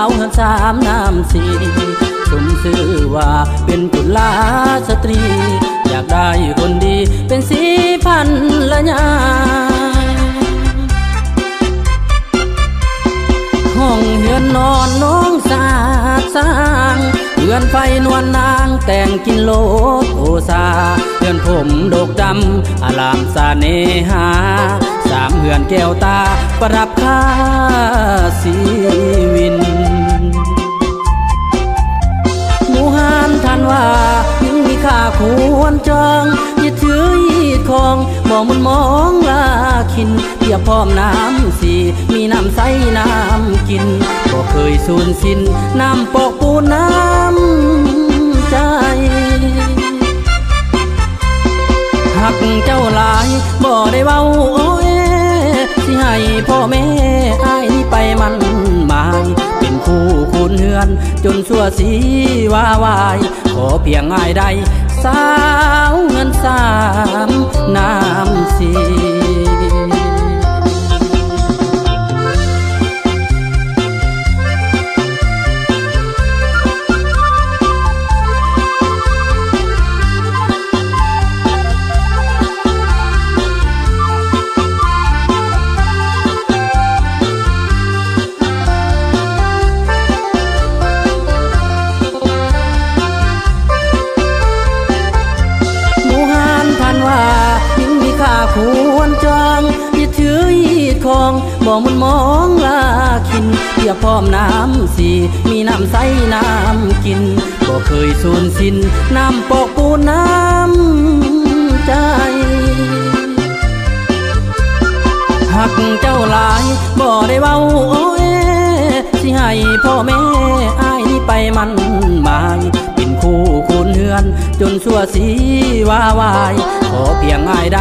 าวเฮือนสามน้ำสีสมชื่อว่าเป็นกุลาสตรี อยากได้คนดีเป็นสีพันละยาห้องเฮือนนอนน้องสาดสร้า อนไฟนวลนางแต่งกินโลโอซาเฮือนผมดกดำอารามสาเนหา สามเหือนแก้วตาประรับค่าสีวินหมูหานทันว่ายิ่งมีค่าควรจองยึดถือ ยีดของมองมันมองลาคินเทียบพร้อมน้ำสีมีน้ำใสน้ำกินบ่เคยสูญสิ้นน้ำปอกปูน้ำใจหักเจ้าหลายบ่ได้เว้าโอ้ยสิให้พ่อแม่อายไปมันหมายเป็นคู่คุณเฮือน จนชั่วสีวาวาย ขอเพียงอายใด สาวเงินสามน้ำสี คองบ่มุนมองลาคินเพียบพร้อมน้ำสีมีน้ำใสน้ำกินบ่เคยสูญสิ้นน้ำปอกปูน้ำใจหักเจ้าหลายบ่ได้เว้าโอ้ยสิให้พ่อแม่ อนจนชั่วสีว่าวาย ขอเพียงอายใด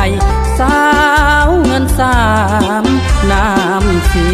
สาวเงินสามน้ำสี